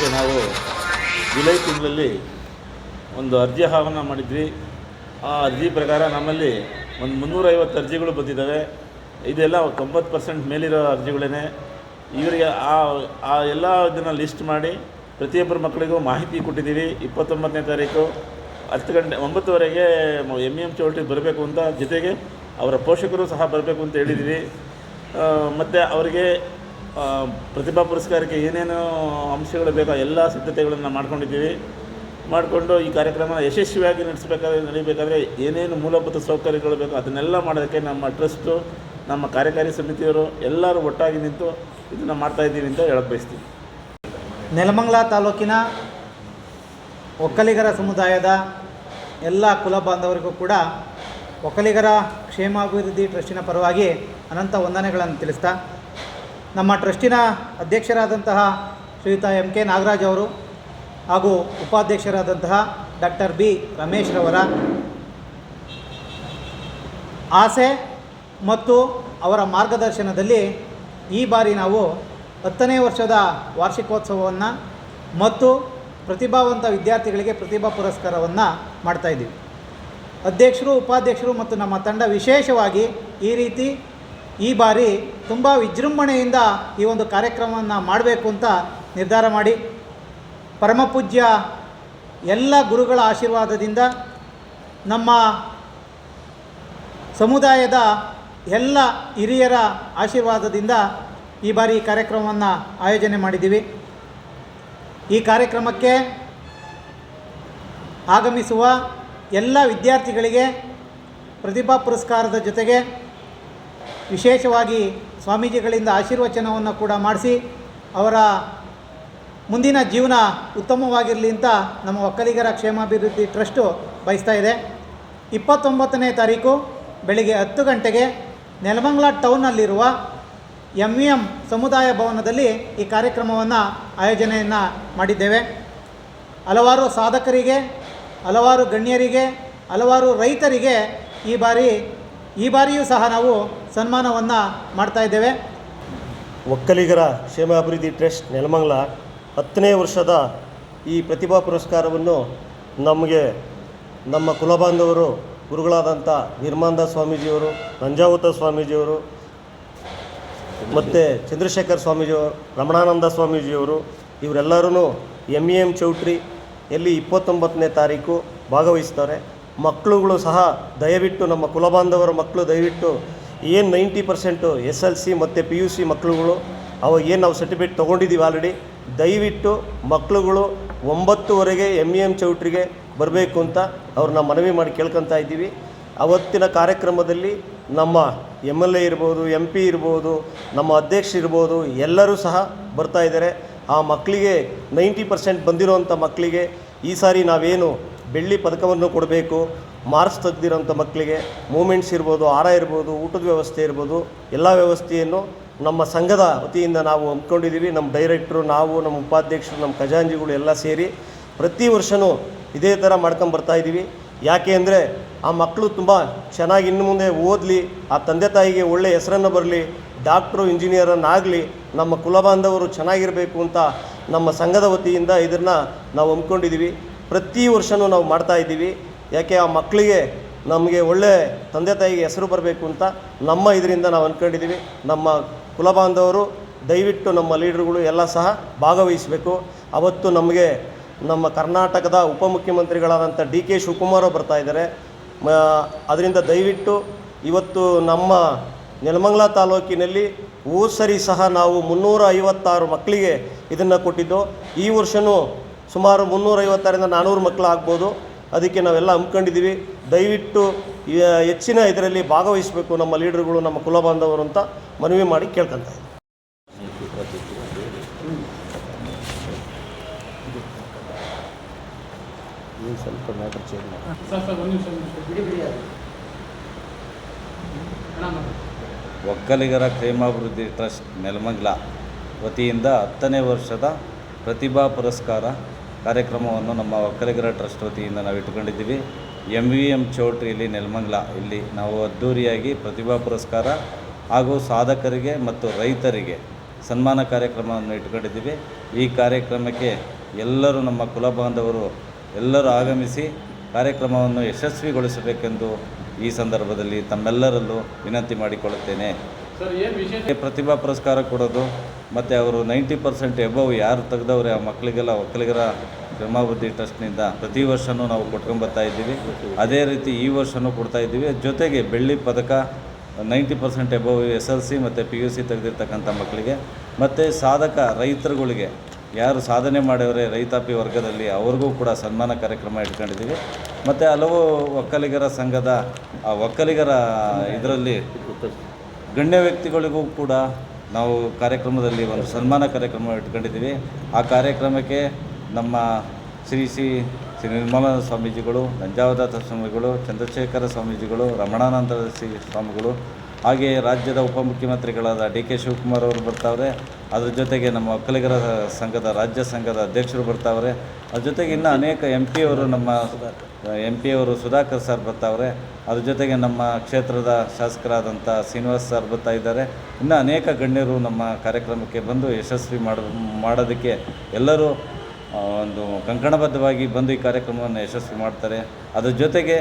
ಪುರಸ್ಕಾರಕ್ಕೆ ನಾವು ಜುಲೈ ತಿಂಗಳಲ್ಲಿ ಒಂದು ಅರ್ಜಿ ಆಹ್ವಾನ ಮಾಡಿದ್ವಿ. ಆ ಅರ್ಜಿ ಪ್ರಕಾರ ನಮ್ಮಲ್ಲಿ ಒಂದು ಮುನ್ನೂರೈವತ್ತು ಅರ್ಜಿಗಳು ಬಂದಿದ್ದಾವೆ. ಇದೆಲ್ಲ ತೊಂಬತ್ತು ಪರ್ಸೆಂಟ್ ಮೇಲಿರೋ ಅರ್ಜಿಗಳೇ ಇವರಿಗೆ ಆ ಆ ಎಲ್ಲ ಇದನ್ನು ಲಿಸ್ಟ್ ಮಾಡಿ ಪ್ರತಿಯೊಬ್ಬರ ಮಕ್ಕಳಿಗೂ ಮಾಹಿತಿ ಕೊಟ್ಟಿದ್ದೀವಿ. ಇಪ್ಪತ್ತೊಂಬತ್ತನೇ ತಾರೀಕು ಹತ್ತು ಗಂಟೆ, ಒಂಬತ್ತುವರೆಗೆ ಎಂ ಎಂ ಚೌಲ್ಟ್ರಿ ಬರಬೇಕು ಅಂತ ಜೊತೆಗೆ ಅವರ ಪೋಷಕರು ಸಹ ಬರಬೇಕು ಅಂತ ಹೇಳಿದ್ದೀವಿ. ಮತ್ತು ಅವರಿಗೆ ಪ್ರತಿಭಾ ಪುರಸ್ಕಾರಕ್ಕೆ ಏನೇನು ಅಂಶಗಳು ಬೇಕೋ ಎಲ್ಲ ಸಿದ್ಧತೆಗಳನ್ನು ಮಾಡ್ಕೊಂಡಿದ್ದೀವಿ. ಮಾಡಿಕೊಂಡು ಈ ಕಾರ್ಯಕ್ರಮ ಯಶಸ್ವಿಯಾಗಿ ನಡೆಸಬೇಕಾದ್ರೆ, ನಡೀಬೇಕಾದ್ರೆ ಏನೇನು ಮೂಲಭೂತ ಸೌಕರ್ಯಗಳು ಬೇಕೋ ಅದನ್ನೆಲ್ಲ ಮಾಡೋದಕ್ಕೆ ನಮ್ಮ ಟ್ರಸ್ಟು, ನಮ್ಮ ಕಾರ್ಯಕಾರಿ ಸಮಿತಿಯವರು ಎಲ್ಲರೂ ಒಟ್ಟಾಗಿ ನಿಂತು ಇದನ್ನು ಮಾಡ್ತಾಯಿದ್ದೀವಿ ಅಂತ ಹೇಳಕ್ಕೆ ಬಯಸ್ತೀವಿ ನೆಲಮಂಗಲ ತಾಲೂಕಿನ ಒಕ್ಕಲಿಗರ ಸಮುದಾಯದ ಎಲ್ಲ ಕುಲ ಬಾಂಧವರಿಗೂ ಕೂಡ ಒಕ್ಕಲಿಗರ ಕ್ಷೇಮಾಭಿವೃದ್ಧಿ ಟ್ರಸ್ಟಿನ ಪರವಾಗಿ ಅನಂತ ವಂದನೆಗಳನ್ನು ತಿಳಿಸ್ತಾ ನಮ್ಮ ಟ್ರಸ್ಟಿನ ಅಧ್ಯಕ್ಷರಾದಂತಹ ಶ್ರೀಯುತ ಎಂ ಕೆ ನಾಗರಾಜ್ ಅವರು ಹಾಗೂ ಉಪಾಧ್ಯಕ್ಷರಾದಂತಹ ಡಾಕ್ಟರ್ ಬಿ ರಮೇಶ್ ರವರ ಆಸೆ ಮತ್ತು ಅವರ ಮಾರ್ಗದರ್ಶನದಲ್ಲಿ ಈ ಬಾರಿ ನಾವು ಹತ್ತನೇ ವರ್ಷದ ವಾರ್ಷಿಕೋತ್ಸವವನ್ನು ಮತ್ತು ಪ್ರತಿಭಾವಂತ ವಿದ್ಯಾರ್ಥಿಗಳಿಗೆ ಪ್ರತಿಭಾ ಪುರಸ್ಕಾರವನ್ನು ಮಾಡ್ತಾಯಿದ್ದೀವಿ ಅಧ್ಯಕ್ಷರು, ಉಪಾಧ್ಯಕ್ಷರು ಮತ್ತು ನಮ್ಮ ತಂಡ ವಿಶೇಷವಾಗಿ ಈ ರೀತಿ ಈ ಬಾರಿ ತುಂಬ ವಿಜೃಂಭಣೆಯಿಂದ ಈ ಒಂದು ಕಾರ್ಯಕ್ರಮವನ್ನು ಮಾಡಬೇಕು ಅಂತ ನಿರ್ಧಾರ ಮಾಡಿ. ಪರಮಪೂಜ್ಯ ಎಲ್ಲ ಗುರುಗಳ ಆಶೀರ್ವಾದದಿಂದ ನಮ್ಮ ಸಮುದಾಯದ ಎಲ್ಲ ಹಿರಿಯರ ಆಶೀರ್ವಾದದಿಂದ ಈ ಬಾರಿ ಈ ಕಾರ್ಯಕ್ರಮವನ್ನು ಆಯೋಜನೆ ಮಾಡಿದ್ದೀವಿ. ಈ ಕಾರ್ಯಕ್ರಮಕ್ಕೆ ಆಗಮಿಸುವ ಎಲ್ಲ ವಿದ್ಯಾರ್ಥಿಗಳಿಗೆ ಪ್ರತಿಭಾ ಪುರಸ್ಕಾರದ ಜೊತೆಗೆ ವಿಶೇಷವಾಗಿ ಸ್ವಾಮೀಜಿಗಳಿಂದ ಆಶೀರ್ವಚನವನ್ನು ಕೂಡ ಮಾಡಿಸಿ ಅವರ ಮುಂದಿನ ಜೀವನ ಉತ್ತಮವಾಗಿರಲಿ ಅಂತ ನಮ್ಮ ಒಕ್ಕಲಿಗರ ಕ್ಷೇಮಾಭಿವೃದ್ಧಿ ಟ್ರಸ್ಟು ಬಯಸ್ತಾ ಇದೆ. ಇಪ್ಪತ್ತೊಂಬತ್ತನೇ ತಾರೀಕು ಬೆಳಿಗ್ಗೆ ಹತ್ತು ಗಂಟೆಗೆ ನೆಲಮಂಗ್ಲ ಟೌನ್ನಲ್ಲಿರುವ ಎಂ ವಿ ಎಂ ಸಮುದಾಯ ಭವನದಲ್ಲಿ ಈ ಕಾರ್ಯಕ್ರಮವನ್ನು ಆಯೋಜನೆಯನ್ನು ಮಾಡಿದ್ದೇವೆ. ಹಲವಾರು ಸಾಧಕರಿಗೆ, ಹಲವಾರು ಗಣ್ಯರಿಗೆ, ಹಲವಾರು ರೈತರಿಗೆ ಈ ಬಾರಿ, ಈ ಬಾರಿಯೂ ಸಹ ನಾವು ಸನ್ಮಾನವನ್ನು ಮಾಡ್ತಾ ಇದ್ದೇವೆ. ಒಕ್ಕಲಿಗರ ಕ್ಷೇಮಾಭಿವೃದ್ಧಿ ಟ್ರಸ್ಟ್ ನೆಲಮಂಗಲ ಹತ್ತನೇ ವರ್ಷದ ಈ ಪ್ರತಿಭಾ ಪುರಸ್ಕಾರವನ್ನು ನಮಗೆ ನಮ್ಮ ಕುಲಬಾಂಧವರು, ಗುರುಗಳಾದಂಥ ನಿರ್ಮಾಂದ ಸ್ವಾಮೀಜಿಯವರು, ನಂಜಾವತ ಸ್ವಾಮೀಜಿಯವರು ಮತ್ತು ಚಂದ್ರಶೇಖರ್ ಸ್ವಾಮೀಜಿಯವರು, ರಮಣಾನಂದ ಸ್ವಾಮೀಜಿಯವರು ಇವರೆಲ್ಲರೂ ಎಂ ಇ ಎಂ ಚೌಟ್ರಿ ಎಲ್ಲಿ ಇಪ್ಪತ್ತೊಂಬತ್ತನೇ ತಾರೀಕು ಭಾಗವಹಿಸ್ತಾರೆ. ಮಕ್ಕಳುಗಳು ಸಹ ದಯವಿಟ್ಟು ನಮ್ಮ ಕುಲಬಾಂಧವರ ಮಕ್ಕಳು ದಯವಿಟ್ಟು ಏನು ninety percent S L C ಮತ್ತು ಪಿ ಯು ಸಿ ಮಕ್ಕಳುಗಳು ಅವಾಗ ಏನು ನಾವು ಸರ್ಟಿಫಿಕೇಟ್ ತೊಗೊಂಡಿದ್ದೀವಿ ಆಲ್ರೆಡಿ ದಯವಿಟ್ಟು ಮಕ್ಕಳುಗಳು ಒಂಬತ್ತುವರೆಗೆ ಎಂ ಇ ಎಂ ಚೌಟ್ರಿಗೆ ಬರಬೇಕು ಅಂತ ಅವ್ರನ್ನ ಮನವಿ ಮಾಡಿ ಕೇಳ್ಕೊತಾ ಇದ್ದೀವಿ. ಅವತ್ತಿನ ಕಾರ್ಯಕ್ರಮದಲ್ಲಿ ನಮ್ಮ ಎಂ ಎಲ್ ಎ ಇರ್ಬೋದು ಎಂ ಪಿ ಇರ್ಬೋದು, ನಮ್ಮ ಅಧ್ಯಕ್ಷ ಇರ್ಬೋದು, ಎಲ್ಲರೂ ಸಹ ಬರ್ತಾ ಇದ್ದಾರೆ. ಆ ಮಕ್ಕಳಿಗೆ ನೈಂಟಿ ಪರ್ಸೆಂಟ್ ಬಂದಿರೋವಂಥ ಮಕ್ಕಳಿಗೆ ಈ ಸಾರಿ ನಾವೇನು ಬೆಳ್ಳಿ ಪದಕವನ್ನು ಕೊಡಬೇಕು ಮಾರ್ಕ್ಸ್ ತೆಗ್ದಿರೋಂಥ ಮಕ್ಕಳಿಗೆ ಮೂಮೆಂಟ್ಸ್ ಇರ್ಬೋದು, ಆರ ಇರ್ಬೋದು, ಊಟದ ವ್ಯವಸ್ಥೆ ಇರ್ಬೋದು, ಎಲ್ಲ ವ್ಯವಸ್ಥೆಯನ್ನು ನಮ್ಮ ಸಂಘದ ವತಿಯಿಂದ ನಾವು ಹಮ್ಮಿಕೊಂಡಿದ್ದೀವಿ. ನಮ್ಮ ಡೈರೆಕ್ಟ್ರು, ನಾವು, ನಮ್ಮ ಉಪಾಧ್ಯಕ್ಷರು, ನಮ್ಮ ಖಜಾಂಜಿಗಳು ಎಲ್ಲ ಸೇರಿ ಪ್ರತಿ ವರ್ಷವೂ ಇದೇ ಥರ ಮಾಡ್ಕೊಂಡು ಇದ್ದೀವಿ. ಯಾಕೆ ಅಂದರೆ ಆ ಮಕ್ಕಳು ತುಂಬ ಚೆನ್ನಾಗಿ ಇನ್ನು ಮುಂದೆ ಓದಲಿ, ಆ ತಂದೆ ತಾಯಿಗೆ ಒಳ್ಳೆಯ ಹೆಸರನ್ನು ಬರಲಿ, ಡಾಕ್ಟ್ರು ಇಂಜಿನಿಯರನ್ನಾಗಲಿ ನಮ್ಮ ಕುಲಬಾಂಧವರು ಚೆನ್ನಾಗಿರಬೇಕು ಅಂತ ನಮ್ಮ ಸಂಘದ ವತಿಯಿಂದ ಇದನ್ನು ನಾವು ಹಮ್ಮಿಕೊಂಡಿದ್ದೀವಿ. ಪ್ರತಿ ವರ್ಷವೂ ನಾವು ಮಾಡ್ತಾ ಇದ್ದೀವಿ. ಯಾಕೆ ಆ ಮಕ್ಕಳಿಗೆ ನಮಗೆ ಒಳ್ಳೆ ತಂದೆ ತಾಯಿಗೆ ಹೆಸರು ಬರಬೇಕು ಅಂತ ನಮ್ಮ ಇದರಿಂದ ನಾವು ಅಂದ್ಕೊಂಡಿದ್ದೀವಿ ನಮ್ಮ ಕುಲಬಾಂಧವರು ದಯವಿಟ್ಟು ನಮ್ಮ ಲೀಡ್ರುಗಳು ಎಲ್ಲ ಸಹ ಭಾಗವಹಿಸಬೇಕು. ಅವತ್ತು ನಮಗೆ ನಮ್ಮ ಕರ್ನಾಟಕದ ಉಪಮುಖ್ಯಮಂತ್ರಿಗಳಾದಂಥ ಡಿ ಕೆ ಶಿವಕುಮಾರ್ ಬರ್ತಾ ಇದ್ದಾರೆ. ಅದರಿಂದ ದಯವಿಟ್ಟು ಇವತ್ತು ನಮ್ಮ ನೆಲಮಂಗಲ ತಾಲೂಕಿನಲ್ಲಿ ಸರಿ ಸಹ ನಾವು ಮುನ್ನೂರ ಐವತ್ತಾರು ಮಕ್ಕಳಿಗೆ ಇದನ್ನು ಕೊಟ್ಟಿದ್ದು. ಈ ವರ್ಷವೂ ಸುಮಾರು ಮುನ್ನೂರೈವತ್ತರಿಂದ ನಾನ್ನೂರು ಮಕ್ಕಳು ಆಗ್ಬೋದು ಅದಕ್ಕೆ ನಾವೆಲ್ಲ ಹಮ್ಮಿಕೊಂಡಿದ್ದೀವಿ. ದಯವಿಟ್ಟು ಹೆಚ್ಚಿನ ಇದರಲ್ಲಿ ಭಾಗವಹಿಸಬೇಕು ನಮ್ಮ ಲೀಡರ್ಗಳು ನಮ್ಮ ಕುಲ ಬಾಂಧವರು ಅಂತ ಮನವಿ ಮಾಡಿ ಕೇಳ್ಕೊತಾ ಸ್ವಲ್ಪ ಮ್ಯಾಟರ್ ಚೇಂಜ್ ಮಾಡಿ. ಒಕ್ಕಲಿಗರ ಕ್ಷೇಮಾಭಿವೃದ್ಧಿ ಟ್ರಸ್ಟ್ ನೆಲಮಂಗ್ಲ ವತಿಯಿಂದ ಹತ್ತನೇ ವರ್ಷದ ಪ್ರತಿಭಾ ಪುರಸ್ಕಾರ ಕಾರ್ಯಕ್ರಮವನ್ನು ನಮ್ಮ ಒಕ್ಕಲಿಗರ ಟ್ರಸ್ಟ್ ವತಿಯಿಂದ ನಾವು ಇಟ್ಕೊಂಡಿದ್ದೀವಿ ಎಂ ವಿ ಎಂ ಚೌಟ್ರಿಯಲ್ಲಿ ನೆಲಮಂಗಲ ಇಲ್ಲಿ ನಾವು ಅದ್ಧೂರಿಯಾಗಿ ಪ್ರತಿಭಾ ಪುರಸ್ಕಾರ ಹಾಗೂ ಸಾಧಕರಿಗೆ ಮತ್ತು ರೈತರಿಗೆ ಸನ್ಮಾನ ಕಾರ್ಯಕ್ರಮವನ್ನು ಇಟ್ಕೊಂಡಿದ್ದೀವಿ ಈ ಕಾರ್ಯಕ್ರಮಕ್ಕೆ ಎಲ್ಲರೂ ನಮ್ಮ ಕುಲ ಬಾಂಧವರು ಎಲ್ಲರೂ ಆಗಮಿಸಿ ಕಾರ್ಯಕ್ರಮವನ್ನು ಯಶಸ್ವಿಗೊಳಿಸಬೇಕೆಂದು ಈ ಸಂದರ್ಭದಲ್ಲಿ ತಮ್ಮೆಲ್ಲರಲ್ಲೂ ವಿನಂತಿ ಮಾಡಿಕೊಳ್ಳುತ್ತೇನೆ. ಪ್ರತಿಭಾ ಪುರಸ್ಕಾರ ಕೊಡೋದು, ಮತ್ತು ಅವರು ನೈಂಟಿ ಪರ್ಸೆಂಟ್ ಎಬವ್ ಯಾರು ತೆಗೆದವ್ರೆ ಆ ಮಕ್ಕಳಿಗೆಲ್ಲ ಒಕ್ಕಲಿಗರ ಕ್ಷೇಮಾಭಿವೃದ್ಧಿ ಟ್ರಸ್ಟ್ನಿಂದ ಪ್ರತಿ ವರ್ಷವೂ ನಾವು ಕೊಟ್ಕೊಂಬರ್ತಾ ಇದ್ದೀವಿ. ಅದೇ ರೀತಿ ಈ ವರ್ಷವೂ ಕೊಡ್ತಾ ಇದ್ದೀವಿ. ಜೊತೆಗೆ ಬೆಳ್ಳಿ ಪದಕ, ninety percent above S L C ಮತ್ತು ಪಿ ಯು ಸಿ ತೆಗೆದಿರ್ತಕ್ಕಂಥ ಮಕ್ಕಳಿಗೆ, ಮತ್ತು ಸಾಧಕ ರೈತರುಗಳಿಗೆ, ಯಾರು ಸಾಧನೆ ಮಾಡಿದರೆ ರೈತಾಪಿ ವರ್ಗದಲ್ಲಿ ಅವ್ರಿಗೂ ಕೂಡ ಸನ್ಮಾನ ಕಾರ್ಯಕ್ರಮ ಇಟ್ಕೊಂಡಿದ್ದೀವಿ. ಮತ್ತು ಹಲವು ಒಕ್ಕಲಿಗರ ಸಂಘದ, ಆ ಒಕ್ಕಲಿಗರ ಇದರಲ್ಲಿ ಗಣ್ಯ ವ್ಯಕ್ತಿಗಳಿಗೂ ಕೂಡ ನಾವು ಕಾರ್ಯಕ್ರಮದಲ್ಲಿ ಒಂದು ಸನ್ಮಾನ ಕಾರ್ಯಕ್ರಮ ಇಟ್ಕೊಂಡಿದ್ದೀವಿ. ಆ ಕಾರ್ಯಕ್ರಮಕ್ಕೆ ನಮ್ಮ ಶ್ರೀ ಶ್ರೀ ಶ್ರೀ ನಿರ್ಮಲಾನಂದ ಸ್ವಾಮೀಜಿಗಳು ನಂಜಾವದಾತ ಸ್ವಾಮಿಗಳು, ಚಂದ್ರಶೇಖರ ಸ್ವಾಮೀಜಿಗಳು, ರಮಣಾನಂದ ಶ್ರೀ ಸ್ವಾಮಿಗಳು ಹಾಗೆಯೇ ರಾಜ್ಯದ ಉಪಮುಖ್ಯಮಂತ್ರಿಗಳಾದ ಡಿ ಕೆ ಶಿವಕುಮಾರ್ ಅವರು ಬರ್ತಾವ್ರೆ. ಅದ್ರ ಜೊತೆಗೆ ನಮ್ಮ ಒಕ್ಕಲಿಗರ ಸಂಘದ, ರಾಜ್ಯ ಸಂಘದ ಅಧ್ಯಕ್ಷರು ಬರ್ತಾವ್ರೆ. ಅದ್ರ ಜೊತೆಗೆ ಇನ್ನೂ ಅನೇಕ ಎಂ ಪಿಯವರು ನಮ್ಮ, ಎಂ ಪಿಯವರು ಸುಧಾಕರ್ ಸರ್ ಬರ್ತಾವ್ರೆ. ಅದ್ರ ಜೊತೆಗೆ ನಮ್ಮ ಕ್ಷೇತ್ರದ ಶಾಸಕರಾದಂಥ ಶ್ರೀನಿವಾಸ್ ಸರ್ ಬರ್ತಾ ಇದ್ದಾರೆ. ಇನ್ನು ಅನೇಕ ಗಣ್ಯರು ನಮ್ಮ ಕಾರ್ಯಕ್ರಮಕ್ಕೆ ಬಂದು ಯಶಸ್ವಿ ಮಾಡೋದಕ್ಕೆ ಎಲ್ಲರೂ ಒಂದು ಕಂಕಣಬದ್ಧವಾಗಿ ಬಂದು ಈ ಕಾರ್ಯಕ್ರಮವನ್ನು ಯಶಸ್ವಿ ಮಾಡ್ತಾರೆ. ಅದರ ಜೊತೆಗೆ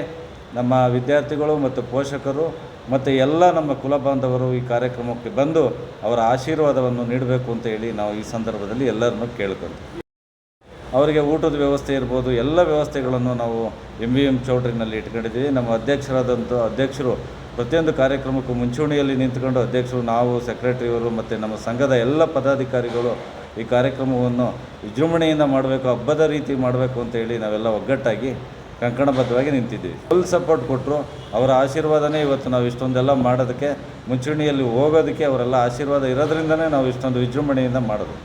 ನಮ್ಮ ವಿದ್ಯಾರ್ಥಿಗಳು ಮತ್ತು ಪೋಷಕರು ಮತ್ತು ಎಲ್ಲ ನಮ್ಮ ಕುಲ ಬಾಂಧವರು ಈ ಕಾರ್ಯಕ್ರಮಕ್ಕೆ ಬಂದು ಅವರ ಆಶೀರ್ವಾದವನ್ನು ನೀಡಬೇಕು ಅಂತ ಹೇಳಿ ನಾವು ಈ ಸಂದರ್ಭದಲ್ಲಿ ಎಲ್ಲರನ್ನು ಕೇಳ್ಕೊಳ್ತೀವಿ ಅವರಿಗೆ ಊಟದ ವ್ಯವಸ್ಥೆ ಇರ್ಬೋದು, ಎಲ್ಲ ವ್ಯವಸ್ಥೆಗಳನ್ನು ನಾವು ಎಂ ವಿ ಎಂ ಚೌಟ್ರಿನಲ್ಲಿ ಇಟ್ಕೊಂಡಿದ್ದೀವಿ. ನಮ್ಮ ಅಧ್ಯಕ್ಷರಾದಂಥ ಅಧ್ಯಕ್ಷರು ಪ್ರತಿಯೊಂದು ಕಾರ್ಯಕ್ರಮಕ್ಕೂ ಮುಂಚೂಣಿಯಲ್ಲಿ ನಿಂತ್ಕೊಂಡು ಅಧ್ಯಕ್ಷರು, ನಾವು, ಸೆಕ್ರೆಟರಿಯವರು ಮತ್ತು ನಮ್ಮ ಸಂಘದ ಎಲ್ಲ ಪದಾಧಿಕಾರಿಗಳು ಈ ಕಾರ್ಯಕ್ರಮವನ್ನು ವಿಜೃಂಭಣೆಯಿಂದ ಮಾಡಬೇಕು, ಹಬ್ಬದ ರೀತಿ ಮಾಡಬೇಕು ಅಂತ ಹೇಳಿ ನಾವೆಲ್ಲ ಒಗ್ಗಟ್ಟಾಗಿ ಕಂಕಣಬದ್ಧವಾಗಿ ನಿಂತಿದ್ದೀವಿ. ಫುಲ್ ಸಪೋರ್ಟ್ ಕೊಟ್ಟರು ಅವರ ಆಶೀರ್ವಾದನೇ ಇವತ್ತು ನಾವು ಇಷ್ಟೊಂದೆಲ್ಲ ಮಾಡೋದಕ್ಕೆ, ಮುಂಚೂಣಿಯಲ್ಲಿ ಹೋಗೋದಕ್ಕೆ ಅವರೆಲ್ಲ ಆಶೀರ್ವಾದ ಇರೋದ್ರಿಂದನೇ ನಾವು ಇಷ್ಟೊಂದು ವಿಜೃಂಭಣೆಯಿಂದ ಮಾಡೋದು.